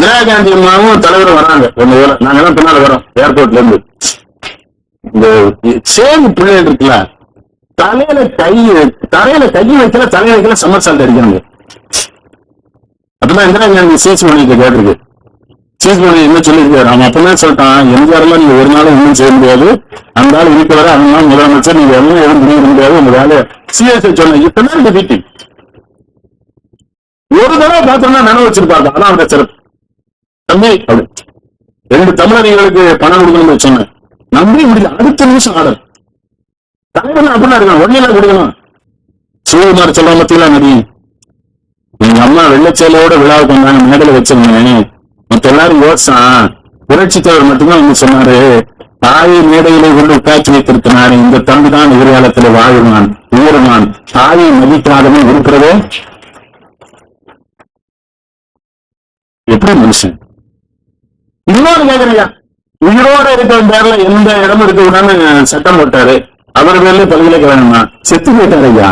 இந்திரா காந்தி அம்மாவும் தலைவரும் வராங்க. ஒண்ணு வேலை. நாங்க எல்லாம் பின்னால வரோம். ஏர்போர்ட்ல இருந்து. இந்த சேமி பிள்ளைகள் இருக்குல்ல தலையில கை தலையில கை வைக்கல தலையில வைக்கல சம்மர் அடிக்கிறாங்க அப்பதான் இந்திரா காந்தி சீஸ் பண்ணிட்டு கேட்டிருக்கு. சீஸ் பண்ணி என்ன சொல்லியிருக்காரு? அவன் அப்பதான் சொல்லிட்டான். எம்ஜிஆர் எல்லாம் நீங்க ஒரு நாளும் ஒன்றும் செய்ய முடியாது. அந்த ஆள் இருக்க வர அவன் முதலமைச்சர். நீங்க எல்லாம் எதுவும் முடிய முடியாது. உங்க வேலையை சிஎஸ்ஐ சொன்ன இப்பதான் இந்த மீட்டிங் ஒரு தடவை பார்த்தோம்னா நினைவு வச்சிருப்பாங்க. அதான் அவருடைய சிறப்பு. தம்பி அப்படி. ரெண்டு தமிழர்களுக்கு பணம் கொடுக்கணும்னு சொன்னேன் நம்பி முடியல அடுத்த நிமிஷம் ஆர்டர் தலைவர் அப்படின்னா இருக்கான். உடனே கொடுக்கணும் சிவகுமார் சொல்ல மத்தியில நதி எங்க அம்மா வெள்ளச்சேலையோட விழாவுக்கு வந்தாங்க. மேடையில வச்சிருந்தேன். மத்த எல்லாரும் யோசிச்சான் புரட்சி தலைவர் மட்டும்தான் வந்து சொன்னாரு. தாயை மேடையிலே கொண்டு உட்காட்சி வைத்திருக்கிறார். இந்த தம்பி தான் எதிர்காலத்தில் வாழ்வான் உயருவான் தாயை மதிக்காதவன் இருக்கிறதே. எப்படி மனுஷன்? இன்னொரு கேக்குறீங்க உயிரோட இருக்கிற பேர்ல எந்த இடமும் இருக்க கூடாதுன்னு சட்டம் போட்டாரு. அவர் பேர்ல பல்கலைக்கழகமா செத்து போயிட்டாரு ஐயா.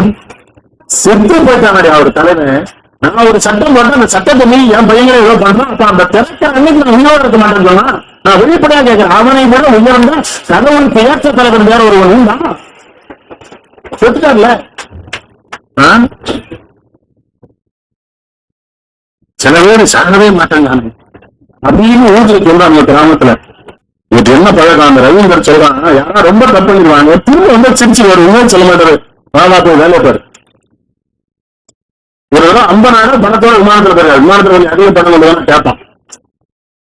செத்து போயிட்டாரு அவர் தலைவன் நான் ஒரு சட்டம் போட்டேன் அந்த சட்டத்தை நீ என் பையங்களை ஏதோ பண்றான். அப்ப அந்த திறக்க அன்னைக்கு நான் உயிரோட இருக்க மாட்டேன்னு சொன்னா நான் வெளிப்படையா கேட்கிறேன். அவனை விட உயர்ந்த கடவுளுக்கு ஏற்ற தலைவர் வேற ஒருவன் உண்டா? செத்துட்டார்ல. ஆ? சில பேர் சாகவே மாட்டாங்க. அப்படின்னு ஊர்ல சொல்றாங்க கிராமத்துல. இவருக்கு என்ன பழக்கம்? அந்த ரவீந்தர் சொல்றான் யாரா ரொம்ப தப்பு பண்ணிடுவாங்க திரும்ப ரொம்ப சிரிச்சு வருவோம் சொல்ல மாட்டாரு. வாவா போய் வேலை பாரு. ஒரு தடவை ஐம்பதாயிரம் பணத்தோட விமானத்துல போயிருக்காரு விமானத்துல கொஞ்சம் அதிக பணம் கொண்டு வந்து கேட்பான்.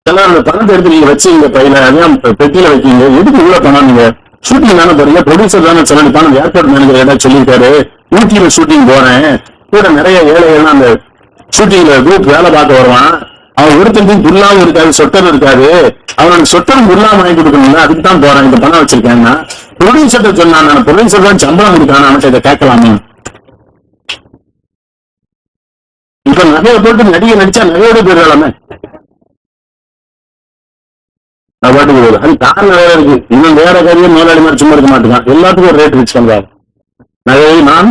சில அந்த பணத்தை எடுத்து நீங்க வச்சீங்க பையில அதையும் பெட்டியில வைக்கீங்க. எதுக்கு இவ்வளவு பணம் நீங்க? ஷூட்டிங் தானே போறீங்க. ப்ரொடியூசர் தானே சொல்லி ஏர்போர்ட் மேனேஜர் ஏதாவது சொல்லியிருக்காரு. ஊட்டியில ஷூட்டிங் போறேன். கூட நிறைய ஏழைகள்லாம் அந்த ஷூட்டிங்ல குரூப் வேலை பார்க்க வருவான். அவன் ஒருத்தருக்கும் புல்லாவும் இருக்காது சொட்டர் இருக்காது. அவனோட சொட்டரும் புல்லாம வாங்கி கொடுக்கணும்ல அதுக்கு தான் போறான். இந்த பணம் வச்சிருக்கேன்னா ப்ரொடியூசர் சொன்னான் நான் ப்ரொடியூசர் தான் சம்பளம் கொடுக்கான அவன்கிட்ட இதை கேட்கலாமா? இப்ப நகையை போட்டு நடிகை நடிச்சா நகையோட போயிடலாமே. நான் பாட்டுக்கு போகுது அது காரணம் வேற இருக்கு. இன்னும் வேற காரியம் முதலாளி மாதிரி சும்மா இருக்க மாட்டேங்கான் எல்லாத்துக்கும் ஒரு ரேட் வச்சுக்கோங்க பண்றாரு நகையை நான்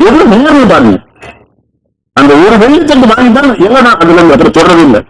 எவ்வளவு நேரம் பாருங்க. அந்த ஒரு வெள்ளித்தண்டு வாங்கி தான் எல்லாம் அதுல இருந்து அப்புறம் தொடரவே இல்லை.